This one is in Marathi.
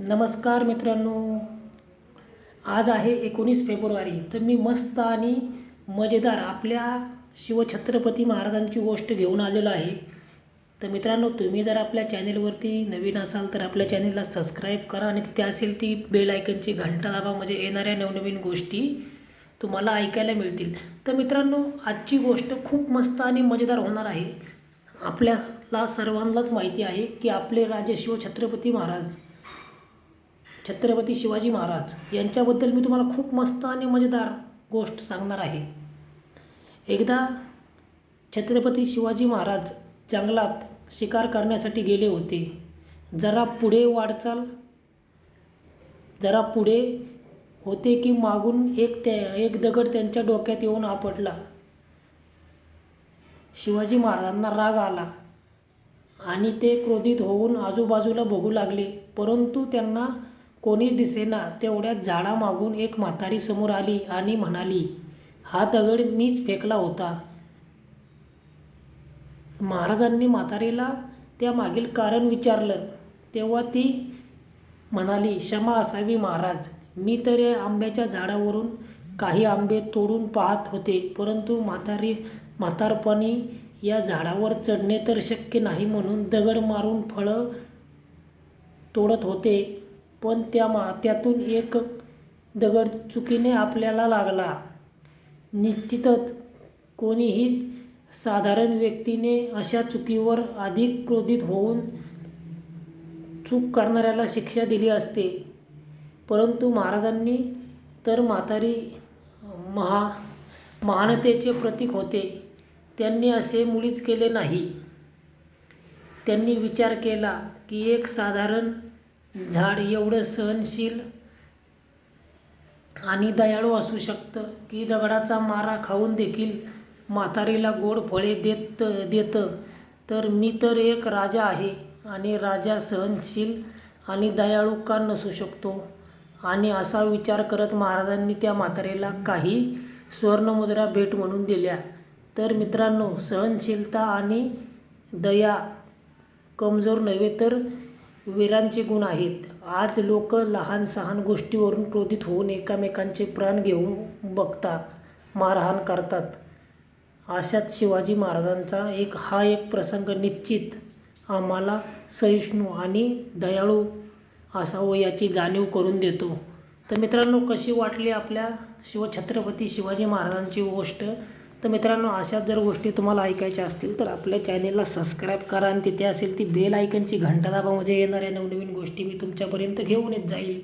नमस्कार मित्रांनो. आज आहे एकोणीस फेब्रुवारी. तर मी मस्त आणि मजेदार आपल्या शिवछत्रपती महाराजांची गोष्ट घेऊन आलेलो आहे. तर मित्रांनो तुम्ही जर आपल्या चॅनेलवरती नवीन असाल तर आपल्या चॅनेलला सबस्क्राईब करा आणि तिथे असेल ती बेल आयकनची घंटा दाबा म्हणजे येणाऱ्या नवनवीन गोष्टी तुम्हाला ऐकायला मिळतील. तर मित्रांनो आजची गोष्ट खूप मस्त आणि मजेदार होणार आहे. आपल्याला सर्वांनाच माहिती आहे की आपले राजे शिवछत्रपती महाराज छत्रपती शिवाजी महाराज यांच्याबद्दल मी तुम्हाला खूप मस्त आणि मजेदार गोष्ट सांगणार आहे. एकदा छत्रपती शिवाजी महाराज जंगलात शिकार करण्यासाठी गेले होते. जरा पुढे वाटचाल जरा पुढे होते की मागून एक त्या एक दगड त्यांच्या डोक्यात येऊन आपटला शिवाजी महाराजांना राग आला आणि ते क्रोधित होऊन आजूबाजूला बघू लागले परंतु त्यांना कोणीच दिसेना तेवढ्यात झाडामागून एक म्हातारी समोर आली आणि म्हणाली हा दगड मीच फेकला होता. महाराजांनी म्हातारीला त्या मागील कारण विचारलं. तेव्हा ती म्हणाली क्षमा असावी महाराज. मी तर या आंब्याच्या झाडावरून काही आंबे तोडून पाहत होते परंतु म्हातारी म्हातारपणी या झाडावर चढणे तर शक्य नाही म्हणून दगड मारून फळं तोडत होते. पण त्या मात्यातून एक दगड चुकीने आपल्याला लागला. निश्चितच कोणीही साधारण व्यक्तीने अशा चुकीवर अधिक क्रोधित होऊन चूक करणाऱ्याला शिक्षा दिली असते. परंतु महाराजांनी तर म्हातारी महा महानतेचे प्रतीक होते. त्यांनी असे मुळीच केले नाही. त्यांनी विचार केला की एक साधारण झाड एवढं सहनशील आणि दयाळू असू शकतं. की दगडाचा मारा खाऊन देखील म्हातारीला गोड फळे देत देतं तर मी तर एक राजा आहे आणि राजा सहनशील आणि दयाळू का नसू शकतो? आणि असा विचार करत महाराजांनी त्या म्हातारीला काही सुवर्णमुद्रा भेट म्हणून दिल्या. तर मित्रांनो सहनशीलता आणि दया कमजोर नव्हे तर वीरांचे गुण आहेत. आज लोक लहान सहान गोष्टीवरून क्रोधित होऊन एकमेकांचे प्राण घेऊन बघता मारहाण करतात. अशात शिवाजी महाराजांचा एक हा एक प्रसंग निश्चित आम्हाला सहिष्णू आणि दयाळू असावं याची जाणीव करून देतो. तर मित्रांनो कशी वाटली आपल्या शिवछत्रपती शिवाजी महाराजांची गोष्ट? तर मित्रांनो अशाच जर गोष्टी तुम्हाला ऐकायच्या असतील तर आपल्या चॅनेलला सबस्क्राईब करा आणि तिथे असेल ती बेल आयकनची घंटा दाबा म्हणजे येणाऱ्या नवनवीन गोष्टी मी तुमच्यापर्यंत घेऊन येत जाईल.